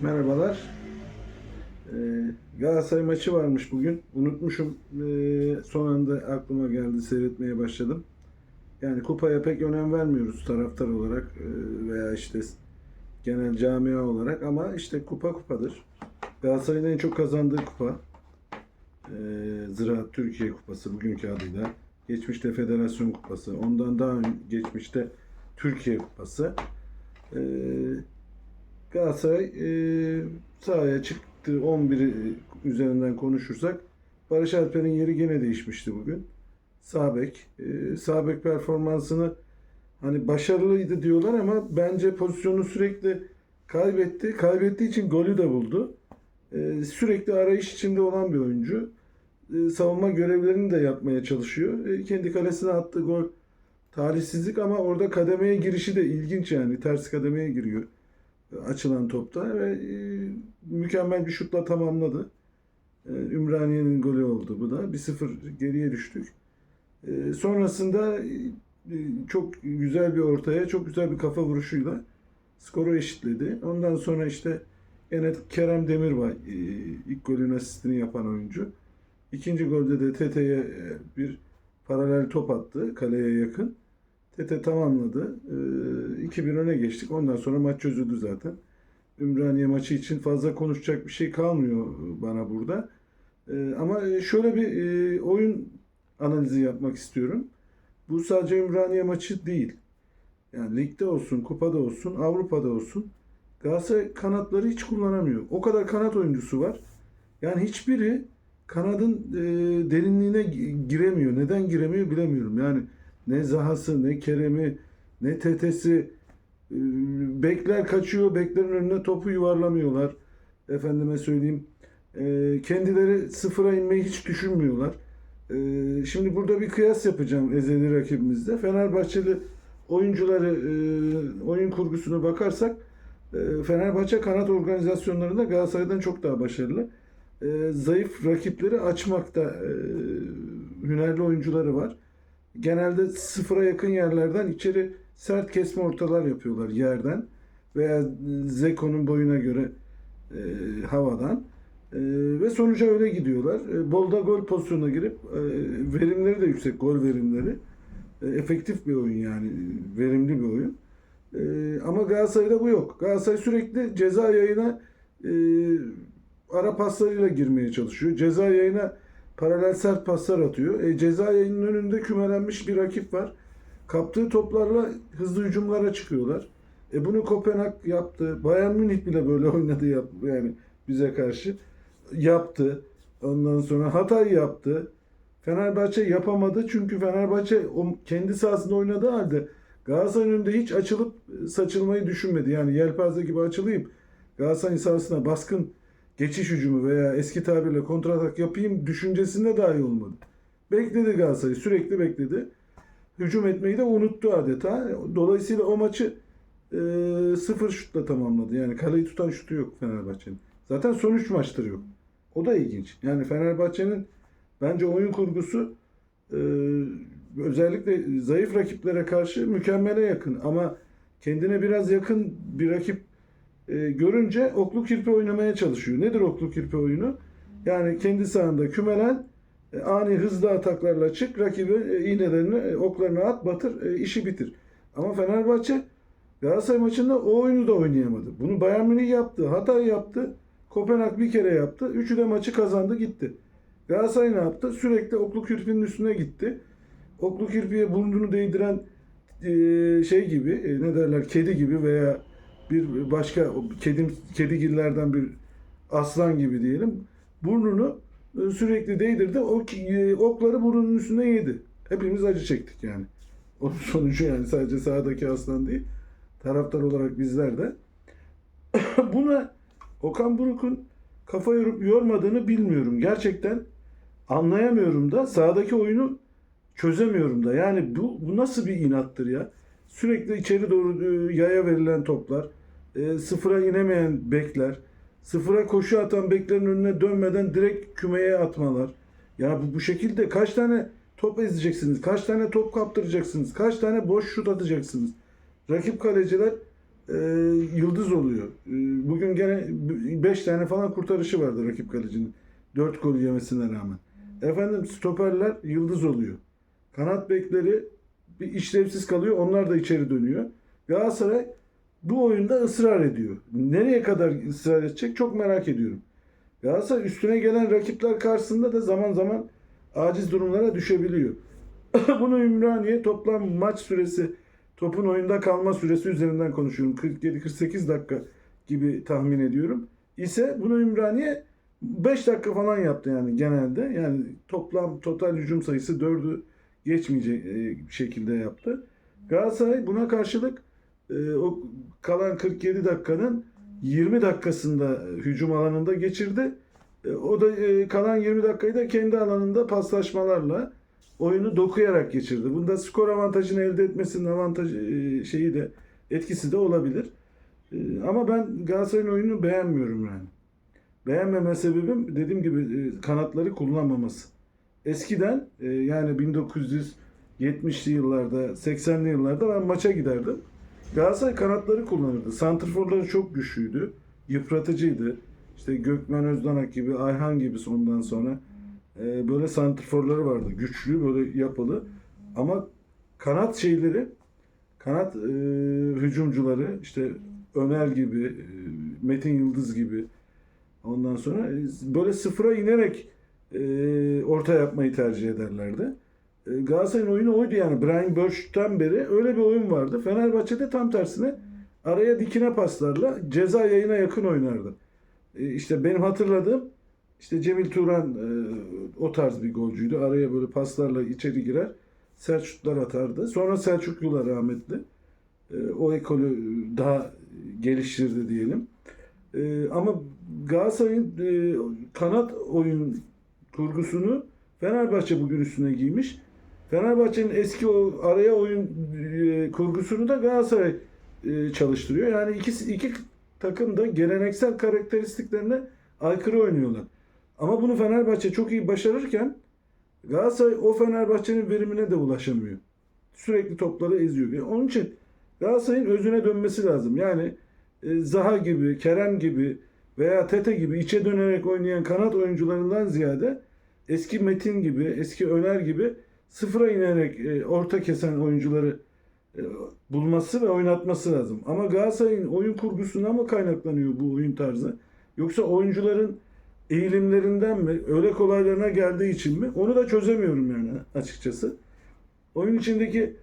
Merhabalar. Ee, Galatasaray maçı varmış bugün. Unutmuşum. Ee, son anda aklıma geldi. Seyretmeye başladım. Yani kupaya pek önem vermiyoruz taraftar olarak e, veya işte genel camia olarak ama işte kupa kupadır. Galatasaray'ın en çok kazandığı kupa. Ee, Ziraat Türkiye Kupası bugünkü adıyla. Geçmişte Federasyon Kupası. Ondan daha geçmişte Türkiye Kupası. Ee, Galatasaray e, sahaya çıktı 11'i üzerinden konuşursak Barış Alper'in yeri gene değişmişti bugün. Sabek. E, Sabek performansını hani başarılıydı diyorlar ama bence pozisyonu sürekli kaybetti. Kaybettiği için golü de buldu. E, sürekli arayış içinde olan bir oyuncu. E, savunma görevlerini de yapmaya çalışıyor. E, kendi kalesine attığı gol talihsizlik ama orada kademeye girişi de ilginç yani. Ters kademeye giriyor açılan topta ve e, mükemmel bir şutla tamamladı. E, Ümraniye'nin golü oldu bu da. 1-0 geriye düştük. E, sonrasında çok güzel bir ortaya, çok güzel bir kafa vuruşuyla skoru eşitledi. Ondan sonra işte yine Kerem Demirbay ilk golün asistini yapan oyuncu. İkinci golde de TT'ye bir paralel top attı kaleye yakın. Tete tamamladı. Ee, 2-1 öne geçtik. Ondan sonra maç çözüldü zaten. Ümraniye maçı için fazla konuşacak bir şey kalmıyor bana burada. Ee, ama şöyle bir e, oyun analizi yapmak istiyorum. Bu sadece Ümraniye maçı değil. Yani ligde olsun, kupada olsun, Avrupa'da olsun. Galatasaray kanatları hiç kullanamıyor. O kadar kanat oyuncusu var. Yani hiçbiri kanadın e, derinliğine gi- giremiyor. Neden giremiyor bilemiyorum. Yani ne Zaha'sı, ne Kerem'i, ne Tetes'i e, bekler kaçıyor, beklerin önüne topu yuvarlamıyorlar. Efendime söyleyeyim. E, kendileri sıfıra inmeyi hiç düşünmüyorlar. E, şimdi burada bir kıyas yapacağım ezeli rakibimizde. Fenerbahçeli oyuncuları, oyun kurgusuna bakarsak Fenerbahçe kanat organizasyonlarında Galatasaray'dan çok daha başarılı. Zayıf rakipleri açmakta hünerli oyuncuları var genelde sıfıra yakın yerlerden içeri sert kesme ortalar yapıyorlar yerden veya Zeko'nun boyuna göre e, havadan E, ve sonuca öyle gidiyorlar. E, bolda gol pozisyonuna girip e, verimleri de yüksek gol verimleri. E, efektif bir oyun yani verimli bir oyun. E, ama Galatasaray'da bu yok. Galatasaray sürekli ceza yayına e, ara paslarıyla girmeye çalışıyor. Ceza yayına paralel sert paslar atıyor. E, ceza yayının önünde kümelenmiş bir rakip var. Kaptığı toplarla hızlı hücumlara çıkıyorlar. E bunu Kopenhag yaptı. Bayern Münih bile böyle oynadı yap yani bize karşı. Yaptı. Ondan sonra Hatay yaptı. Fenerbahçe yapamadı çünkü Fenerbahçe o kendi sahasında oynadığı halde Galatasaray'ın önünde hiç açılıp saçılmayı düşünmedi. Yani yelpaze gibi açılayım Galatasaray'ın sahasına baskın geçiş hücumu veya eski tabirle kontratak yapayım düşüncesinde dahi olmadı. Bekledi Galatasaray. Sürekli bekledi. Hücum etmeyi de unuttu adeta. Dolayısıyla o maçı e, sıfır şutla tamamladı. Yani kaleyi tutan şutu yok Fenerbahçe'nin. Zaten son üç maçtır yok. O da ilginç. Yani Fenerbahçe'nin bence oyun kurgusu e, özellikle zayıf rakiplere karşı mükemmele yakın. Ama kendine biraz yakın bir rakip e, görünce oklu kirpi oynamaya çalışıyor. Nedir oklu kirpi oyunu? Yani kendi sahanda kümelen e, ani hızlı ataklarla çık rakibi e, iğnelerini oklarına at batır işi bitir. Ama Fenerbahçe Galatasaray maçında o oyunu da oynayamadı. Bunu Bayern Münih yaptı, Hatay yaptı, Kopenhag bir kere yaptı. Üçü de maçı kazandı gitti. Galatasaray ne yaptı? Sürekli oklu kirpinin üstüne gitti. Oklu kirpiye burnunu değdiren şey gibi, ne derler, kedi gibi veya bir başka kedim kedigillerden bir aslan gibi diyelim. Burnunu e, sürekli değdirdi. O e, okları burnunun üstüne yedi. Hepimiz acı çektik yani. Onun sonucu yani sadece sahadaki aslan değil. Taraftar olarak bizler de. Buna Okan Buruk'un kafa yorup yormadığını bilmiyorum. Gerçekten anlayamıyorum da sahadaki oyunu çözemiyorum da. Yani bu, bu nasıl bir inattır ya? Sürekli içeri doğru e, yaya verilen toplar, e, sıfıra inemeyen bekler, sıfıra koşu atan beklerin önüne dönmeden direkt kümeye atmalar. Ya bu, bu şekilde kaç tane top ezeceksiniz, kaç tane top kaptıracaksınız, kaç tane boş şut atacaksınız. Rakip kaleciler e, yıldız oluyor. E, bugün gene 5 tane falan kurtarışı vardı rakip kalecinin. 4 gol yemesine rağmen. Efendim stoperler yıldız oluyor. Kanat bekleri bir işlevsiz kalıyor. Onlar da içeri dönüyor. Galatasaray bu oyunda ısrar ediyor. Nereye kadar ısrar edecek çok merak ediyorum. Galatasaray üstüne gelen rakipler karşısında da zaman zaman aciz durumlara düşebiliyor. Bunu Ümraniye toplam maç süresi, topun oyunda kalma süresi üzerinden konuşuyorum. 47-48 dakika gibi tahmin ediyorum. İse bunu Ümraniye 5 dakika falan yaptı yani genelde. Yani toplam total hücum sayısı 4'ü geçmeyecek e, şekilde yaptı. Galatasaray buna karşılık e, o kalan 47 dakikanın 20 dakikasında hücum alanında geçirdi. E, O da e, kalan 20 dakikayı da kendi alanında paslaşmalarla oyunu dokuyarak geçirdi. Bunda skor avantajını elde etmesinin avantajı e, şeyi de etkisi de olabilir. E, Ama ben Galatasaray'ın oyununu beğenmiyorum yani. Beğenmeme sebebim dediğim gibi e, kanatları kullanmaması. Eskiden e, yani 1970'li yıllarda, 80'li yıllarda ben maça giderdim. Galatasaray kanatları kullanırdı. Santrforları çok güçlüydü. Yıpratıcıydı. İşte Gökmen Özdanak gibi, Ayhan gibi ondan sonra e, böyle santrforları vardı. Güçlü, böyle yapılı. Ama kanat şeyleri, kanat e, hücumcuları işte Öner gibi, e, Metin Yıldız gibi ondan sonra e, böyle sıfıra inerek e, orta yapmayı tercih ederlerdi. E, Galatasaray'ın oyunu oydu yani. Brian Börsch'ten beri öyle bir oyun vardı. Fenerbahçe'de tam tersine araya dikine paslarla ceza yayına yakın oynardı. E, işte benim hatırladığım işte Cemil Turan e, o tarz bir golcüydü. Araya böyle paslarla içeri girer. Sert şutlar atardı. Sonra Selçuk Yula rahmetli. O ekolü daha geliştirdi diyelim. Ama Galatasaray'ın kanat oyun kurgusunu Fenerbahçe bugün üstüne giymiş. Fenerbahçe'nin eski o araya oyun e, kurgusunu da Galatasaray e, çalıştırıyor. Yani ikisi iki takım da geleneksel karakteristiklerine aykırı oynuyorlar. Ama bunu Fenerbahçe çok iyi başarırken Galatasaray o Fenerbahçe'nin verimine de ulaşamıyor. Sürekli topları eziyor. Yani onun için Galatasaray'ın özüne dönmesi lazım. Yani e, Zaha gibi, Kerem gibi veya Tete gibi içe dönerek oynayan kanat oyuncularından ziyade eski Metin gibi, eski Öner gibi sıfıra inerek e, orta kesen oyuncuları e, bulması ve oynatması lazım. Ama Galatasaray'ın oyun kurgusuna mı kaynaklanıyor bu oyun tarzı? Yoksa oyuncuların eğilimlerinden mi, öyle kolaylarına geldiği için mi? Onu da çözemiyorum yani açıkçası. Oyun içindeki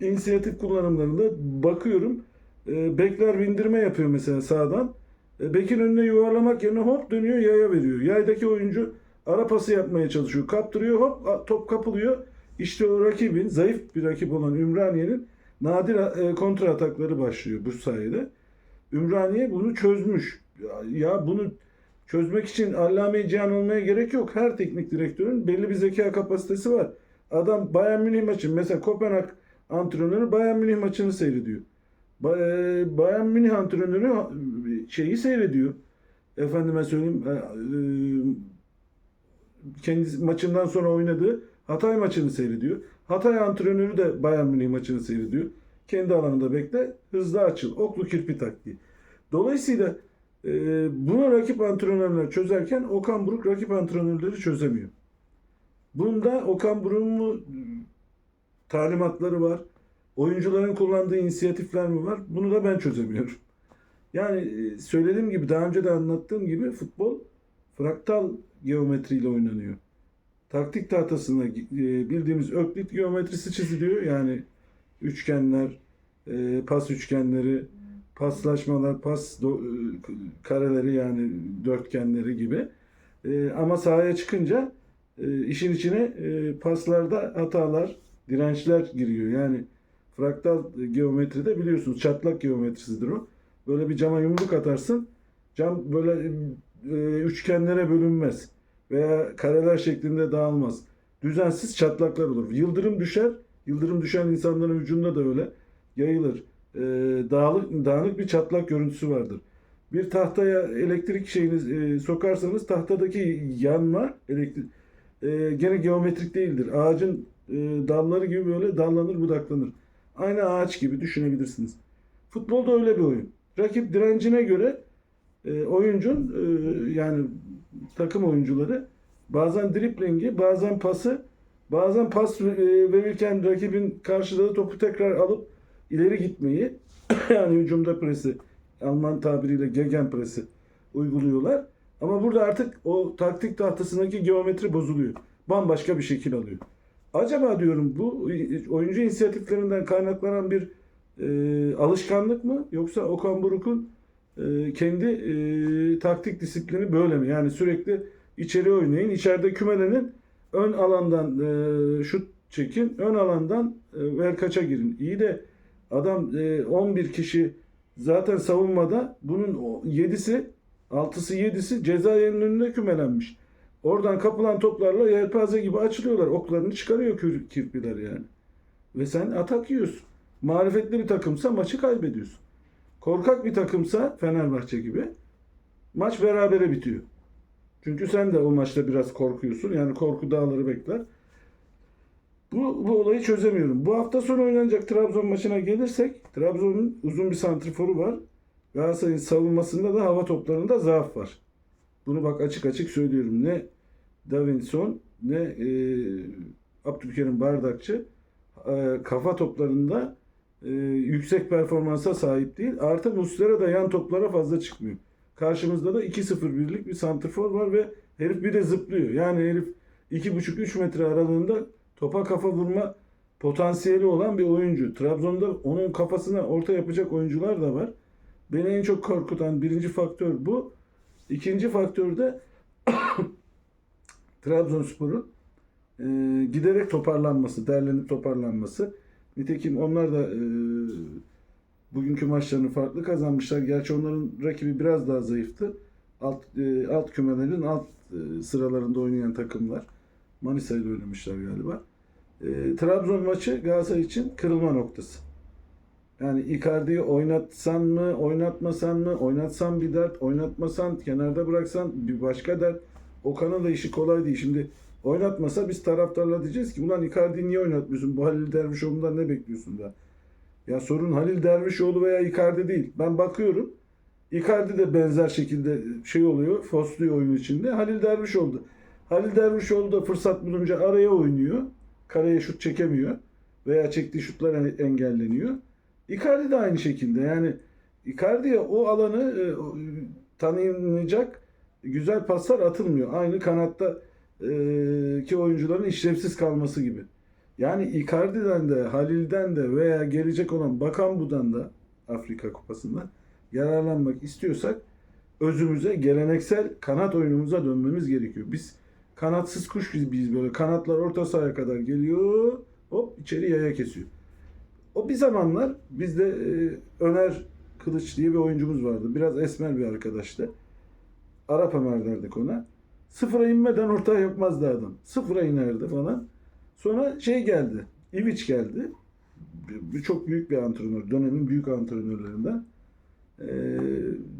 inisiyatif kullanımlarında bakıyorum. E, bekler bindirme yapıyor mesela sağdan. E, bekin önüne yuvarlamak yerine hop dönüyor yaya veriyor. Yaydaki oyuncu ara pası yapmaya çalışıyor. Kaptırıyor hop top kapılıyor. İşte o rakibin zayıf bir rakip olan Ümraniye'nin nadir e, kontra atakları başlıyor bu sayede. Ümraniye bunu çözmüş. Ya, bunu çözmek için allame cihan olmaya gerek yok. Her teknik direktörün belli bir zeka kapasitesi var. Adam Bayern Münih maçı mesela Kopenhag antrenörü Bayern Münih maçını seyrediyor. E, Bayern Münih antrenörü şeyi seyrediyor. Efendime söyleyeyim e, e, kendi maçından sonra oynadığı Hatay maçını seyrediyor. Hatay antrenörü de Bayern Münih maçını seyrediyor. Kendi alanında bekle, hızlı açıl, oklu kirpi taktiği. Dolayısıyla e, bunu rakip antrenörler çözerken Okan Buruk rakip antrenörleri çözemiyor. Bunda Okan Buruk'un mu talimatları var? Oyuncuların kullandığı inisiyatifler mi var? Bunu da ben çözemiyorum. Yani e, söylediğim gibi daha önce de anlattığım gibi futbol fraktal geometriyle oynanıyor. Taktik tahtasına e, bildiğimiz öklit geometrisi çiziliyor. Yani üçgenler, e, pas üçgenleri, paslaşmalar, pas e, kareleri yani dörtgenleri gibi. Ama sahaya çıkınca işin içine paslarda hatalar, dirençler giriyor. Yani fraktal geometride biliyorsunuz çatlak geometrisidir o. Böyle bir cama yumruk atarsın. Cam böyle e, üçgenlere bölünmez veya kareler şeklinde dağılmaz. Düzensiz çatlaklar olur. Yıldırım düşer. Yıldırım düşen insanların vücudunda da öyle yayılır. E, dağılık, dağınık bir çatlak görüntüsü vardır. Bir tahtaya elektrik şeyini e, sokarsanız tahtadaki yanma elektrik e, gene geometrik değildir. Ağacın dalları gibi böyle dallanır budaklanır. Aynı ağaç gibi düşünebilirsiniz. Futbolda öyle bir oyun. Rakip direncine göre e, oyuncun e, yani takım oyuncuları bazen driplingi, bazen pası, bazen pas e, verirken rakibin karşıladığı topu tekrar alıp ileri gitmeyi yani hücumda presi Alman tabiriyle gegen presi uyguluyorlar. Ama burada artık o taktik tahtasındaki geometri bozuluyor. Bambaşka bir şekil alıyor. Acaba diyorum bu oyuncu inisiyatiflerinden kaynaklanan bir e, alışkanlık mı yoksa Okan Buruk'un e, kendi e, taktik disiplini böyle mi? Yani sürekli içeri oynayın, içeride kümelenin ön alandan e, şut çekin, ön alandan e, ver kaça girin. İyi de adam e, 11 kişi zaten savunmada bunun 7'si 6'sı 7'si ceza yerinin önünde kümelenmiş. Oradan kapılan toplarla yelpaze gibi açılıyorlar. Oklarını çıkarıyor kirpiler yani. Ve sen atak yiyorsun. Marifetli bir takımsa maçı kaybediyorsun. Korkak bir takımsa Fenerbahçe gibi maç berabere bitiyor. Çünkü sen de o maçta biraz korkuyorsun. Yani korku dağları bekler. Bu, bu olayı çözemiyorum. Bu hafta sonu oynanacak Trabzon maçına gelirsek Trabzon'un uzun bir santriforu var. Galatasaray'ın savunmasında da hava toplarında zaaf var. Bunu bak açık açık söylüyorum. Ne Davinson ne e, Abdülkerim Bardakçı e, kafa toplarında e, yüksek performansa sahip değil. Artı Muslera da yan toplara fazla çıkmıyor. Karşımızda da 2-0 birlik bir santrfor var ve herif bir de zıplıyor. Yani herif 2,5-3 metre aralığında topa kafa vurma potansiyeli olan bir oyuncu. Trabzon'da onun kafasına orta yapacak oyuncular da var. Beni en çok korkutan birinci faktör bu. İkinci faktör de Trabzonspor'un e, giderek toparlanması, derlenip toparlanması. Nitekim onlar da e, bugünkü maçlarını farklı kazanmışlar. Gerçi onların rakibi biraz daha zayıftı. Alt, e, alt kümelerin alt e, sıralarında oynayan takımlar. Manisa ile oynamışlar galiba. E, Trabzon maçı Galatasaray için kırılma noktası. Yani Icardi'yi oynatsan mı, oynatmasan mı, oynatsan bir dert, oynatmasan, kenarda bıraksan bir başka dert. Okan'ın da işi kolay değil. Şimdi oynatmasa biz taraftarla diyeceğiz ki ulan Icardi'yi niye oynatmıyorsun? Bu Halil Dervişoğlu'ndan ne bekliyorsun da? Ya sorun Halil Dervişoğlu veya Icardi değil. Ben bakıyorum. Icardi de benzer şekilde şey oluyor. Fosluyor oyun içinde. Halil Dervişoğlu. Halil Dervişoğlu da fırsat bulunca araya oynuyor. Kareye şut çekemiyor. Veya çektiği şutlar engelleniyor. Icardi de aynı şekilde. Yani Icardi'ye o alanı e, tanıyacak güzel paslar atılmıyor. Aynı kanatta ki oyuncuların işlevsiz kalması gibi. Yani Icardi'den de, Halil'den de veya gelecek olan Bakambu'dan da Afrika Kupası'ndan yararlanmak istiyorsak özümüze, geleneksel kanat oyunumuza dönmemiz gerekiyor. Biz kanatsız kuş gibiyiz böyle. Kanatlar orta sahaya kadar geliyor. Hop içeri yaya kesiyor. O bir zamanlar bizde e, Öner Kılıç diye bir oyuncumuz vardı. Biraz esmer bir arkadaştı. Arap Ömer derdik ona. Sıfıra inmeden orta yapmazdı adam. Sıfıra inerdi falan. Sonra şey geldi. İviç geldi. Çok büyük bir antrenör. Dönemin büyük antrenörlerinden. Ee,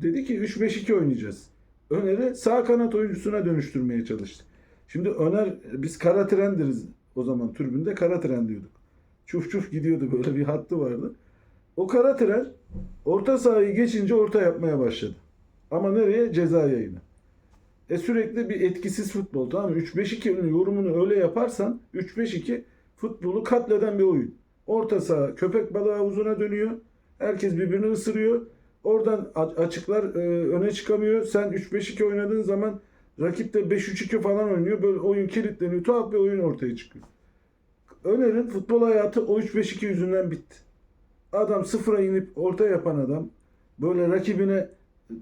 dedi ki 3-5-2 oynayacağız. Öner'i sağ kanat oyuncusuna dönüştürmeye çalıştı. Şimdi Öner biz kara tren deriz o zaman türbünde kara tren diyorduk. Çuf çuf gidiyordu böyle bir hattı vardı. O kara tren orta sahayı geçince orta yapmaya başladı. Ama nereye? Ceza yayını. E sürekli bir etkisiz futbol tamam mı? 3-5-2'nin yorumunu öyle yaparsan 3-5-2 futbolu katleden bir oyun. Orta saha köpek balığı havuzuna dönüyor. Herkes birbirini ısırıyor. Oradan açıklar e, öne çıkamıyor. Sen 3-5-2 oynadığın zaman rakip de 5-3-2 falan oynuyor. Böyle oyun kilitleniyor. Tuhaf bir oyun ortaya çıkıyor. Öner'in futbol hayatı o 3-5-2 yüzünden bitti. Adam sıfıra inip orta yapan adam, böyle rakibine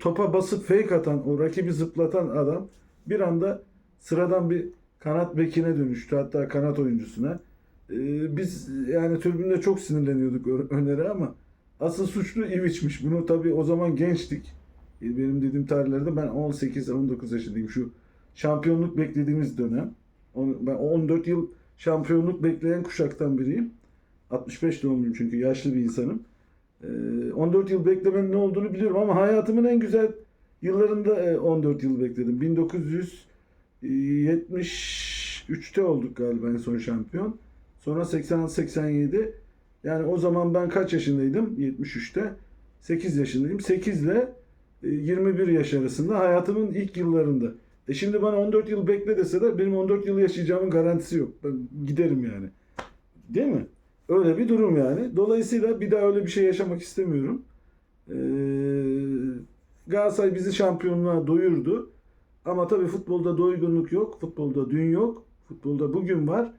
topa basıp fake atan, o rakibi zıplatan adam bir anda sıradan bir kanat bekine dönüştü. Hatta kanat oyuncusuna. Ee, biz yani tribünde çok sinirleniyorduk Öner'e ama asıl suçlu İviç'miş. Bunu tabii o zaman gençtik. Ee, Benim dediğim tarihlerde ben 18-19 yaşındayım. Şu şampiyonluk beklediğimiz dönem. Ben 14 yıl şampiyonluk bekleyen kuşaktan biriyim. 65 doğumluyum çünkü yaşlı bir insanım. Ee, 14 yıl beklemenin ne olduğunu biliyorum ama hayatımın en güzel yıllarında e, 14 yıl bekledim. 1973'te olduk galiba en son şampiyon. Sonra 86-87. Yani o zaman ben kaç yaşındaydım? 73'te. 8 yaşındayım. 8 ile e, 21 yaş arasında hayatımın ilk yıllarında. E şimdi bana 14 yıl bekle deseler benim 14 yıl yaşayacağımın garantisi yok. Ben giderim yani. Değil mi? Öyle bir durum yani. Dolayısıyla bir daha öyle bir şey yaşamak istemiyorum. Ee, Galatasaray bizi şampiyonluğa doyurdu. Ama tabii futbolda doygunluk yok. Futbolda dün yok. Futbolda bugün var.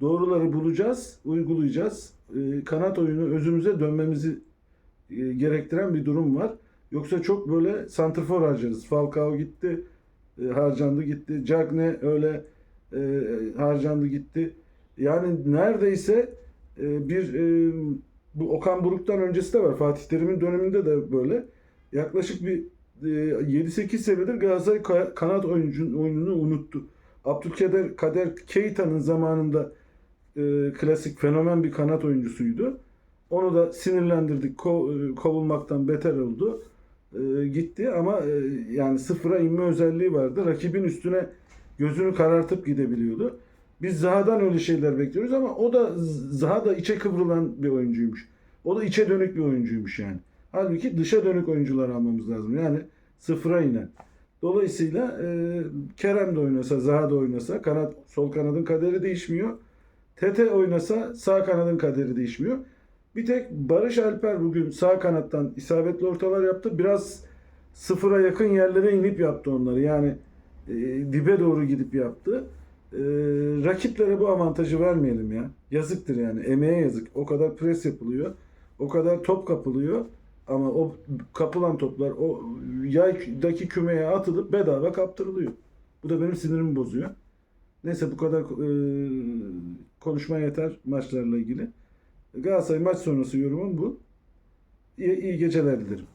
Doğruları bulacağız, uygulayacağız. Ee, kanat oyunu özümüze dönmemizi e, gerektiren bir durum var. Yoksa çok böyle santrfor harcarız. Falcao gitti, e, harcandı gitti. Cagne öyle e, harcandı gitti. Yani neredeyse e, bir e, bu Okan Buruk'tan öncesi de var. Fatih Terim'in döneminde de böyle. Yaklaşık bir e, 7-8 senedir Galatasaray ka- kanat oyuncu, oyununu unuttu. Abdülkader Kader Keita'nın zamanında e, klasik fenomen bir kanat oyuncusuydu. Onu da sinirlendirdik. Ko- e, kovulmaktan beter oldu. E, gitti ama e, yani sıfıra inme özelliği vardı. Rakibin üstüne gözünü karartıp gidebiliyordu. Biz Zaha'dan öyle şeyler bekliyoruz ama o da Zaha da içe kıvrılan bir oyuncuymuş. O da içe dönük bir oyuncuymuş yani. Halbuki dışa dönük oyuncular almamız lazım. Yani sıfıra inen. Dolayısıyla e, Kerem de oynasa, Zaha da oynasa kanat sol kanadın kaderi değişmiyor. Tete oynasa sağ kanadın kaderi değişmiyor. Bir tek Barış Alper bugün sağ kanattan isabetli ortalar yaptı. Biraz sıfıra yakın yerlere inip yaptı onları. Yani e, dibe doğru gidip yaptı. E, rakiplere bu avantajı vermeyelim ya. Yazıktır yani. Emeğe yazık. O kadar pres yapılıyor. O kadar top kapılıyor. Ama o kapılan toplar o yaydaki kümeye atılıp bedava kaptırılıyor. Bu da benim sinirimi bozuyor. Neyse bu kadar e, konuşma yeter maçlarla ilgili. Galatasaray maç sonrası yorumum bu. İyi, iyi geceler dilerim.